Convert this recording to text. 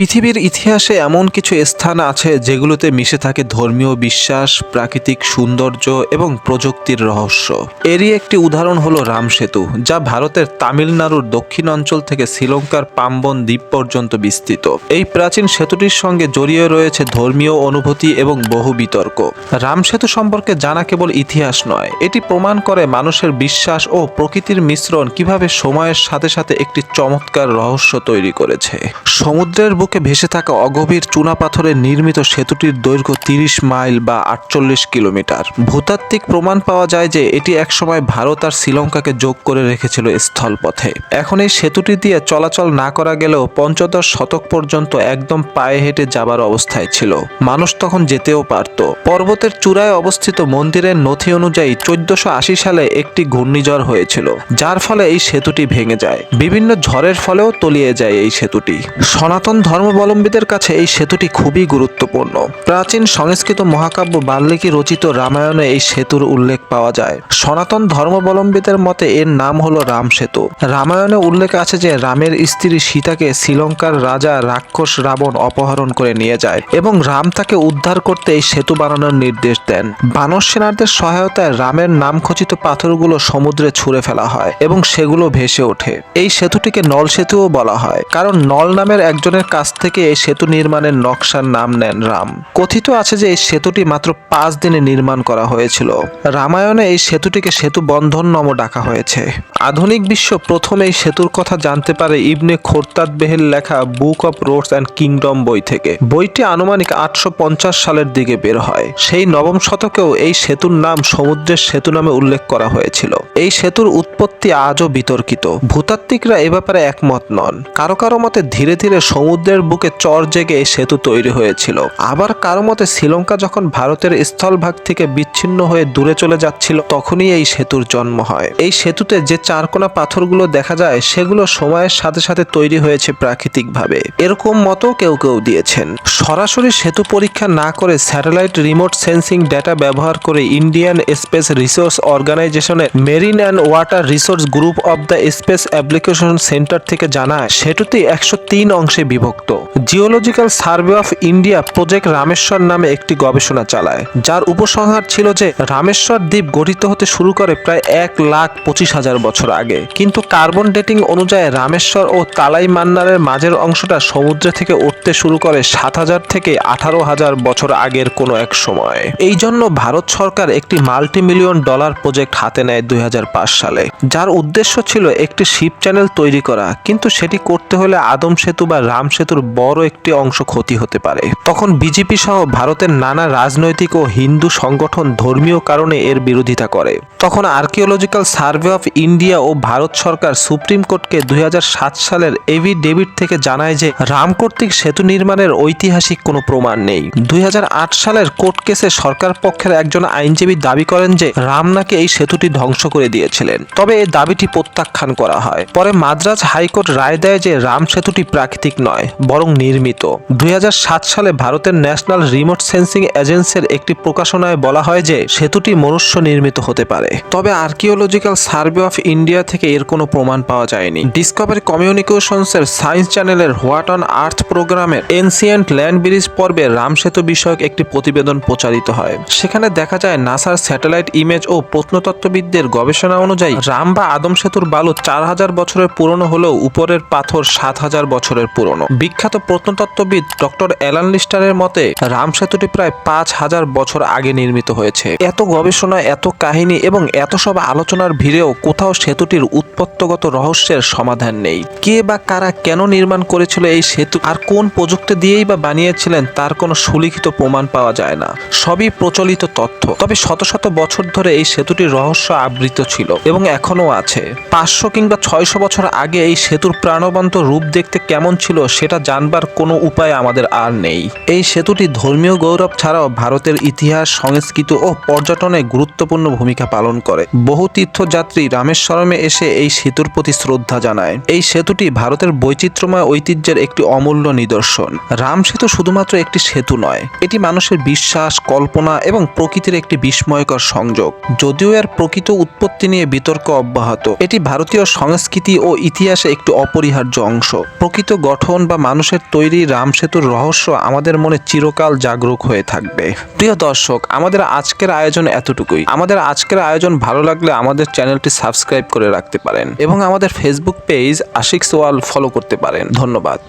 পৃথিবীর ইতিহাসে এমন কিছু স্থান আছে যেগুলোতে মিশে থাকে ধর্মীয় বিশ্বাস, প্রাকৃতিক সৌন্দর্য এবং প্রযুক্তির রহস্য। এরই একটি উদাহরণ হলো রাম সেতু, যা ভারতের তামিলনাড়ুর দক্ষিণ অঞ্চল থেকে শ্রীলঙ্কার পাম্বন দ্বীপ পর্যন্ত বিস্তৃত। এই প্রাচীন সেতুটির সঙ্গে জড়িয়ে রয়েছে ধর্মীয় অনুভূতি এবং বহু বিতর্ক। রাম সেতু সম্পর্কে জানা কেবল ইতিহাস নয়, এটি প্রমাণ করে মানুষের বিশ্বাস ও প্রকৃতির মিশ্রণ কীভাবে সময়ের সাথে সাথে একটি চমৎকার রহস্য তৈরি করেছে। সমুদ্রের বুকে ভেসে থাকা অগভীর চুনাপাথরে নির্মিত সেতুটির দৈর্ঘ্য তিরিশ মাইল বা আটচল্লিশ কিলোমিটার। ভূতাত্ত্বিক প্রমাণ পাওয়া যায় যে এটি একসময় ভারত আর শ্রীলঙ্কাকে যোগ করে রেখেছিল স্থলপথে। এখন এই সেতুটি দিয়ে চলাচল না করা গেলেও পঞ্চদশ শতক পর্যন্ত একদম পায়ে হেঁটে যাবার অবস্থায় ছিল। মানুষ তখন যেতেও পারত। পর্বতের চূড়ায় অবস্থিত মন্দিরের নথি অনুযায়ী চোদ্দশো আশি সালে একটি ঘূর্ণিঝড় হয়েছিল, যার ফলে এই সেতুটি ভেঙে যায়। বিভিন্ন ঝড়ের ফলেও তলিয়ে যায় এই সেতুটি। সনাতন ধর্মাবলম্বীদের কাছে এই সেতুটি খুবই গুরুত্বপূর্ণ। প্রাচীন সংস্কৃত মহাকাব্য বাল্মীকি রচিত রামায়ণে এই সেতুর উল্লেখ পাওয়া যায়। সনাতন ধর্মাবলম্বীদের মতে এর নাম হলো রাম সেতু। রামায়ণে উল্লেখ আছে যে রামের স্ত্রী সীতাকে শ্রীলঙ্কার রাজা রাক্ষস রাবণ অপহরণ করে নিয়ে যায় এবং রাম তাকে উদ্ধার করতে এই সেতু বানানোর নির্দেশ দেন। বানর সেনাদের সহায়তায় রামের নামখচিত পাথরগুলো সমুদ্রে ছুঁড়ে ফেলা হয় এবং সেগুলো ভেসে ওঠে। এই সেতুটিকে নল সেতুও বলা হয়। কারণ নল নামের একজনের কাছ থেকে এই সেতু নির্মাণের নকশার নাম নেন রাম। কথিত আছে যে এই সেতুটি মাত্র পাঁচ দিনে নির্মাণ করা হয়েছিল। রামায়ণে এই সেতুটিকে সেতু বন্ধন নম ডাকা হয়েছে। আধুনিক বিশ্ব প্রথম এই সেতুর কথা জানতে পারে ইবনে খোরতাদ বেহের লেখা book of roads and kingdom বই থেকে। বইটি আনুমানিক আটশো পঞ্চাশ সালের দিকে বের হয়। সেই নবম শতকেও এই সেতুর নাম সমুদ্রের সেতু নামে উল্লেখ করা হয়েছিল। এই সেতুর উৎপত্তি আজও বিতর্কিত। ভূতাত্ত্বিকরা এ ব্যাপারে একমত নন। কারও কারও মতে ধীরে ধীরে সমুদ্রের বুকে চর জেগে সেতু তৈরি হয়েছিল। আবার কারও মতে শ্রীলঙ্কা যখন ভারতের স্থলভাগ থেকে বিচ্ছিন্ন হয়ে দূরে চলে যাচ্ছিল, তখনই এই সেতুর জন্ম হয়। এই সেতুতে যে চারকোনা পাথরগুলো দেখা যায়, সেগুলো সময়ের সাথে সাথে তৈরি হয়েছে প্রাকৃতিকভাবে। এরকম মতো কেউ কেউ দিয়েছেন। সরাসরি সেতু পরীক্ষা না করে স্যাটেলাইট রিমোট সেন্সিং ডেটা ব্যবহার করে ইন্ডিয়ান স্পেস রিসোর্স অর্গানাইজেশনের marine and water resource group of the space application centre থেকে জানায়, সেতুটি একশো অংশে বিভক্ত। Geological survey of India project Rameshwar নামে একটি গবেষণা চালায়, যার উপসংহার ছিল যে রামেশ্বর দ্বীপ গঠিত হতে শুরু করে প্রায় এক লাখ পঁচিশ হাজার বছর আগে। কিন্তু কার্বন ডেটিং অনুযায়ী রামেশ্বর ও তালাই মান্নারের মাঝের অংশটা সমুদ্রে থেকে উঠতে শুরু করে সাত হাজার থেকে আঠারো হাজার বছর আগের কোনো এক সময়। এই জন্য ভারত সরকার একটি মাল্টি মিলিয়ন ডলার প্রজেক্ট হাতে নেয় দুই হাজার পাঁচ সালে, যার উদ্দেশ্য ছিল একটি শিপ চ্যানেল তৈরি করা। কিন্তু সেটি করতে হলে আদম সেতু বা রাম সেতুর বড় একটি অংশ ক্ষতি হতে পারে। তখন বিজেপি সহ ভারতের নানা রাজনৈতিক ও হিন্দু সংগঠন ধর্মীয় কারণে এর বিরোধিতা করে। তখন আর্কিওলজিক্যাল সার্ভে অফ ইন্ডিয়া ও ভারত সরকার সুপ্রিম কোর্টকে দুই হাজার সাত সালের এভি ডেভিড থেকে জানায় যে, রাম কর্তৃক সেতু নির্মাণের ঐতিহাসিক কোনো প্রমাণ নেই। দুই হাজার আট সালের কোর্ট কেসে সরকার পক্ষের একজন আইনজীবী দাবি করেন যে, রাম নাকি এই সেতুটি ধ্বংস করে দিয়েছিলেন। তবে এই দাবিটি প্রত্যাখ্যান করা হয়। পরে মাদ্রাজ হাইকোর্ট রায় দেয় যে, রাম সেতুটি প্রাকৃতিক নয়। বরং নির্মিত। দুই হাজার সাত সালে ভারতের ন্যাশনাল রিমোট সেন্সিং এজেন্সির একটি প্রকাশনায় বলা হয় যে, সেতুটি মনুষ্য নির্মিত হতে পারে। তবে আর্কিওলজিক্যাল সার্ভে অফ ইন্ডিয়া থেকে এর কোনো প্রমাণ পাওয়া যায়নি। ডিসকভারি কমিউনিকেশনসের সায়েন্স চ্যানেলের হোয়াট অন আর্থ প্রোগ্রামের এনসিয়েন্ট ল্যান্ড ব্রিজ পর্বে রাম সেতু বিষয়ক একটি প্রতিবেদন প্রচারিত হয়। সেখানে দেখা যায়, নাসার স্যাটেলাইট ইমেজ ও প্রত্নতত্ত্ববিদদের গবেষণা অনুযায়ী, রাম বা আদম সেতুর বালু চার হাজার বছরের পুরনো হলেও উপরের পাথর সাত হাজার বছরের পুরনো। বিখ্যাত প্রত্নতত্ত্ববিদ ডক্টর অ্যালান লিস্টারের মতে, রাম সেতুটি প্রায় পাঁচ হাজার বছর আগে নির্মিত হয়েছে। এত গবেষণা, এত কাহিনী এবং এত সব আলোচনার ভিড়েও কোথাও সেতুটির উৎপত্তগত রহস্যের সমাধান নেই। কে বা কারা কেন নির্মাণ করেছিল এই সেতু আর কোন প্রযুক্তি দিয়েই বা বানিয়েছিলেন তার কোনো সুলিখিত প্রমাণ পাওয়া যায় না। সবই প্রচলিত তথ্য। তবে শত শত বছর ধরে এই সেতুটির রহস্য আবৃত ছিল এবং এখনও আছে। পাঁচশো কিংবা ছয়শো বছর আগে এই সেতুর প্রাণবন্ত রূপ দেখতে কেমন ছিল সেটা জানবার কোনো উপায় আমাদের আর নেই। এই সেতুটি ধর্মীয় গৌরব ছাড়াও ভারতের ইতিহাস, সংস্কৃতি ও পর্যটনে গুরুত্বপূর্ণ ভূমিকা পালন করে। বহু তীর্থযাত্রী রামেশ্বরমে এসে এই সেতুর প্রতি শ্রদ্ধা জানায়। এই সেতুটি ভারতের বৈচিত্র্যময় ঐতিহ্যের একটি অমূল্য নিদর্শন। রাম সেতু শুধুমাত্র একটি সেতু নয়, এটি মানুষের বিশ্বাস, কল্পনা এবং প্রকৃতির একটি বিস্ময়কর সংযোগ। যদিও এর প্রকৃত উৎপত্তি নিয়ে বিতর্ক অব্যাহত, এটি ভারতীয় সংস্কৃতি ও ইতিহাসে একটি অপরিহার্য অংশ। প্রকৃত গঠন বা মানুষের তৈরি রাম সেতুর রহস্য আমাদের মনে চিরকাল জাগরুক হয়ে থাকবে। প্রিয় দর্শক, আমাদের আজকের আয়োজন এতটুকুই। আমাদের আজকের আয়োজন ভালো লাগলে আমাদের চ্যানেলটি সাবস্ক্রাইব করে রাখতে পারেন এবং আমাদের ফেসবুক পেজ আশিক সোয়াল ফলো করতে পারেন। ধন্যবাদ।